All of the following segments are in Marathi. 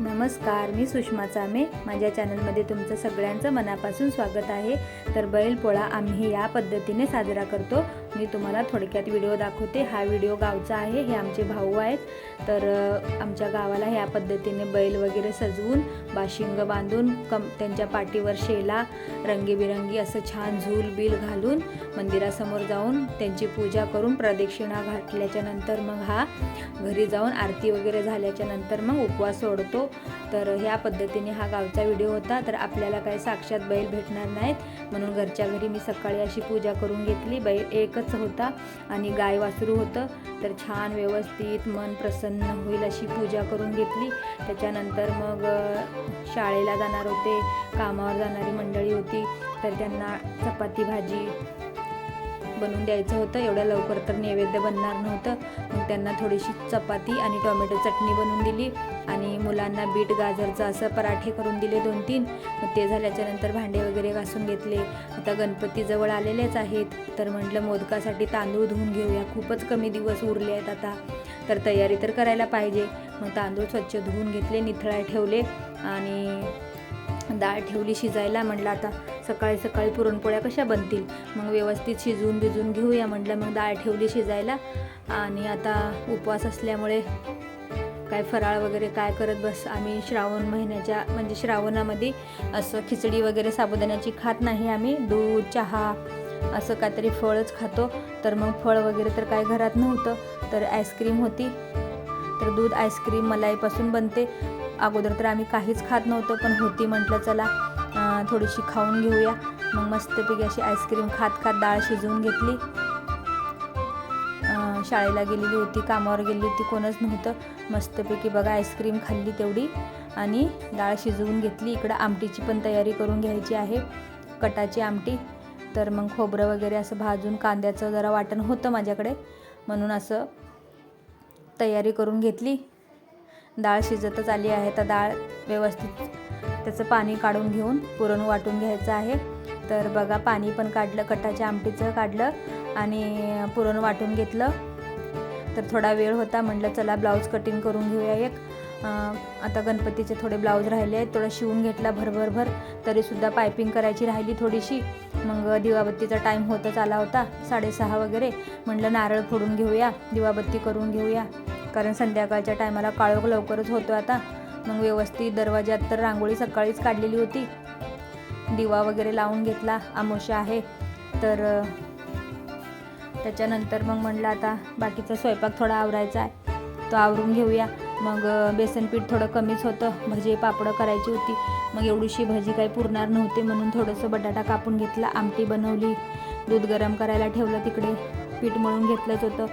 नमस्कार मी सुषमा चामे. माझ्या चॅनलमध्ये तुमचं सगळ्यांचं मनापासून स्वागत आहे. तर बैलपोळा आम्ही या पद्धतीने साजरा करतो. मी तुम्हाला थोडक्यात व्हिडिओ दाखवते. हा व्हिडिओ गावचा आहे हे आमचे भाऊ आहेत. तर आमच्या गावाला ह्या पद्धतीने बैल वगैरे सजवून बाशिंग बांधून कम त्यांच्या पाठीवर शेला रंगीबिरंगी असं छान झूल बिल घालून मंदिरासमोर जाऊन त्यांची पूजा करून प्रदक्षिणा घातल्याच्या नंतर मग हा घरी जाऊन आरती वगैरे झाल्याच्यानंतर मग उपवास सोडतो. तर ह्या पद्धतीने हा गावचा व्हिडिओ होता. तर आपल्याला काही साक्षात बैल भेटणार नाहीत. म्हणून घरच्या घरी मी सकाळी अशी पूजा करून घेतली. बैल एकच होता आणि गाय वासरू होतं. तर छान व्यवस्थित मन प्रसन्न होईल अशी पूजा करून घेतली. त्याच्यानंतर मग शाळेला जाणार होते. कामावर जाणारी मंडळी होती. तर त्यांना चपाती भाजी बनवून द्यायचं होतं. एवढ्या लवकर तर नैवेद्य बनणार नव्हतं. मग त्यांना थोडीशी चपाती आणि टोमॅटो चटणी बनवून दिली आणि मुलांना बीट गाजरचं असं पराठे करून दिले दोन तीन. मग ते झाल्याच्यानंतर भांडे वगैरे घासून घेतले. आता गणपती जवळ आलेलेच आहेत. तर म्हटलं मोदकासाठी तांदूळ धुवून घेऊया. खूपच कमी दिवस उरले आहेत आता. तर तयारी तर करायला पाहिजे. मग तांदूळ स्वच्छ धुवून घेतले निथळा ठेवले आणि डाळ ठेवली शिजायला. म्हटलं आता सकाळी सकाळी पुरणपोळ्या कशा बनतील? मग व्यवस्थित शिजवून भिजून घेऊया म्हटलं मग डाळ ठेवली शिजायला. आणि आता उपवास असल्यामुळे काय फराळ वगैरे काय करत बस. आम्ही श्रावण महिन्याच्या म्हणजे श्रावणामध्ये असं खिचडी वगैरे साबुदाण्याची खात नाही आम्ही. दूध चहा असं काहीतरी फळच खातो. तर मग फळ वगैरे तर काय घरात नव्हतं तर आईस्क्रीम होती. तर दूध आईस्क्रीम मलाईपासून बनते. अगोदर तर आम्ही काहीच खात नव्हतो पण होती म्हटलं चला. थोडीशी खाऊन घेऊया. मग मस्तपैकी अशी आईस्क्रीम खात खात डाळ शिजवून घेतली. शाळेला गेलेली होती कामावर गेली होती कोणच नव्हतं. मस्तपैकी बघा आईस्क्रीम खाल्ली तेवढी. आणि डाळ शिजवून घेतली. इकडं आमटीची पण तयारी करून घ्यायची आहे. कटाची आमटी. तर मग खोबरं वगैरे असं भाजून कांद्याचं जरा वाटण होतं माझ्याकडे. म्हणून असं तयारी करून घेतली. डाळ शिजतच आली आहे. तर डाळ व्यवस्थित त्याचं पाणी काढून घेऊन पुरण वाटून घ्यायचं आहे. तर बघा पाणी पण काढलं कटाच्या आमटीचं काढलं आणि पुरण वाटून घेतलं. तर थोडा वेळ होता म्हटलं चला ब्लाऊज कटिंग करून घेऊया एक. आता गणपतीचे थोडे ब्लाऊज राहिले आहेत थोडं शिवून घेतला भरभरभर तरीसुद्धा पायपिंग करायची राहिली थोडीशी. मग दिवाबत्तीचा टाईम होतच आला होता साडेसहा वगैरे. म्हटलं नारळ फोडून घेऊया दिवाबत्ती करून घेऊया. कारण संध्याकाळच्या टायमाला काळोख लवकरच होतो आता. मग व्यवस्थित दरवाज्यात तर रांगोळी सकाळीच काढलेली होती. दिवा वगैरे लावून घेतला आमोशा आहे. तर त्याच्यानंतर मग म्हटलं आता बाकीचा स्वयंपाक थोडा आवरायचा आहे. तो आवरून घेऊया. मग बेसनपीठ थोडं कमीच होतं. भजी पापडं करायची होती. मग एवढीशी भजी काही पुरणार नव्हती म्हणून थोडंसं बटाटा कापून घेतला आमटी बनवली. दूध गरम करायला ठेवलं तिकडे. पीठ मळून घेतलंच होतं.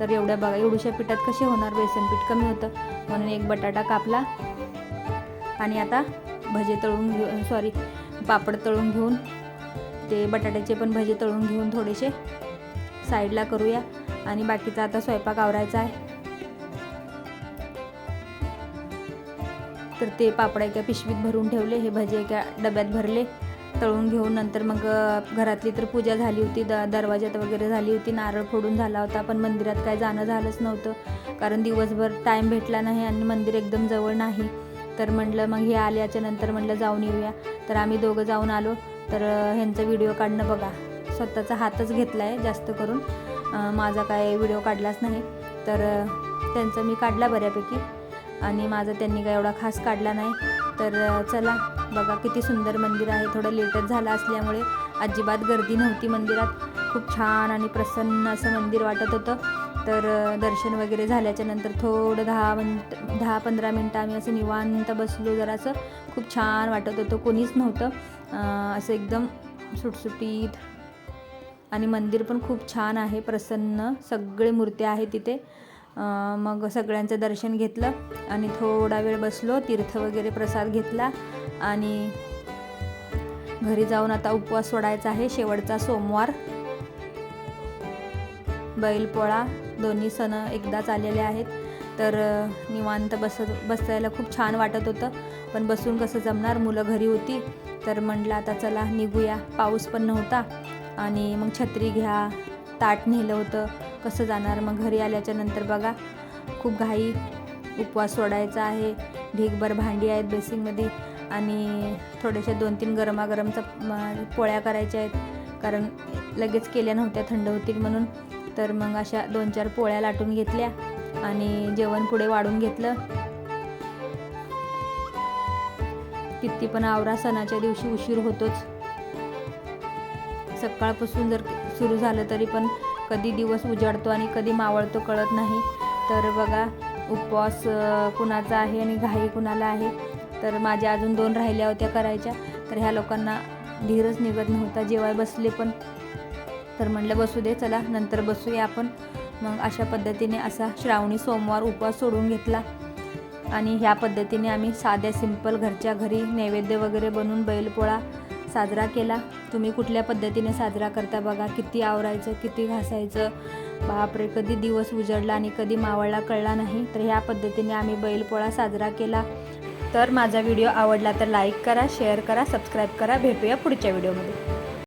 तर एवढ्या बघा एवढ्याशा पिठात कसे होणार? बेसन पीठ कमी होतं. म्हणून एक बटाटा कापला. आणि आता भजे तळून घेऊन सॉरी पापड तळून घेऊन ते बटाट्याचे पण भजे तळून घेऊन थोडेसे साईडला करूया. आणि बाकीचा आता स्वयंपाक आवरायचा आहे. तर ते पापड एका पिशवीत भरून ठेवले हे भजे एका डब्यात भरले तळून घेऊन नंतर मग घरातली तर पूजा झाली होती द दरवाज्यात वगैरे झाली होती नारळ फोडून झाला होता पण मंदिरात काय जाणं झालंच नव्हतं कारण दिवसभर टाईम भेटला नाही आणि मंदिर एकदम जवळ नाही. तर म्हटलं मग हे आल्याच्यानंतर म्हटलं जाऊन येऊया. तर आम्ही दोघं जाऊन आलो. तर ह्यांचा व्हिडिओ काढणं बघा. स्वतःचा हातच घेतला आहे जास्त करून. माझा काय व्हिडिओ काढलाच नाही. तर त्यांचा मी काढला बऱ्यापैकी. आणि माझा त्यांनी काय एवढा खास काढला नाही. तर चला बघा किती सुंदर मंदिर आहे. थोडं लेटच झालं असल्यामुळे अजिबात गर्दी नव्हती मंदिरात. खूप छान आणि प्रसन्न असं मंदिर वाटत होतं. तर दर्शन वगैरे झाल्याच्यानंतर थोडं दहा मिनिट दहा पंधरा मिनटं आम्ही असं निवांत बसलो. जरासं खूप छान वाटत होतं. कोणीच नव्हतं. असं एकदम सुटसुटीत. आणि मंदिर पण खूप छान आहे. प्रसन्न. सगळे मूर्त्या आहेत तिथे. मग सगळ्यांचं दर्शन घेतलं. आणि थोडा वेळ बसलो. तीर्थ वगैरे प्रसाद घेतला. आणि घरी जाऊन आता उपवास सोडायचा आहे. शेवटचा सोमवार. बैलपोळा. दोन्ही सण एकदाच आलेले आहेत. तर निवांत बसत बसायला खूप छान वाटत होतं. पण बसून कसं जमणार? मुलं घरी होती. तर म्हटलं आता चला निघूया. पाऊस पण नव्हता. आणि मग छत्री घ्या ताट नेलं होतं. कसं जाणार? मग घरी आल्याच्यानंतर बघा. खूप घाई. उपवास सोडायचा आहे. ढीकभर भांडी आहेत बेसिंगमध्ये आणि थोडेसे दोन तीन गरमागरमचा पोळ्या करायच्या आहेत. कारण लगेच केल्या नव्हत्या थंड होतील म्हणून. तर मग अशा दोन चार पोळ्या लाटून घेतल्या आणि जेवण पुढे वाढून घेतलं. किती पण आवरा सणाच्या दिवशी उशीर होतोच. सकाळपासून जर सुरू झालं तरी पण कधी दिवस उजाडतो आणि कधी मावळतो कळत नाही. तर बघा उपवास कुणाचा आहे आणि घाई कुणाला आहे? तर माझ्या अजून दोन राहिल्या होत्या करायच्या. तर ह्या लोकांना धीरच निघत नव्हता. जेवाय बसले पण तर म्हणलं बसू दे चला नंतर बसूया आपण. मग अशा पद्धतीने असा श्रावणी सोमवार उपवास सोडून घेतला. आणि ह्या पद्धतीने आम्ही साध्या सिंपल घरच्या घरी नैवेद्य वगैरे बनवून बैलपोळा साजरा केला. तुम्ही कुठल्या पद्धतीने साजरा करता बघा. किती आवरायचं किती घासायचं. बापरे कधी दिवस उजडला आणि कधी मावळला कळला नाही. तर ह्या पद्धतीने आम्ही बैलपोळा साजरा केला. तर माझा व्हिडिओ आवडला तर लाईक करा शेअर करा सबस्क्राईब करा. भेटूया पुढच्या व्हिडिओमध्ये.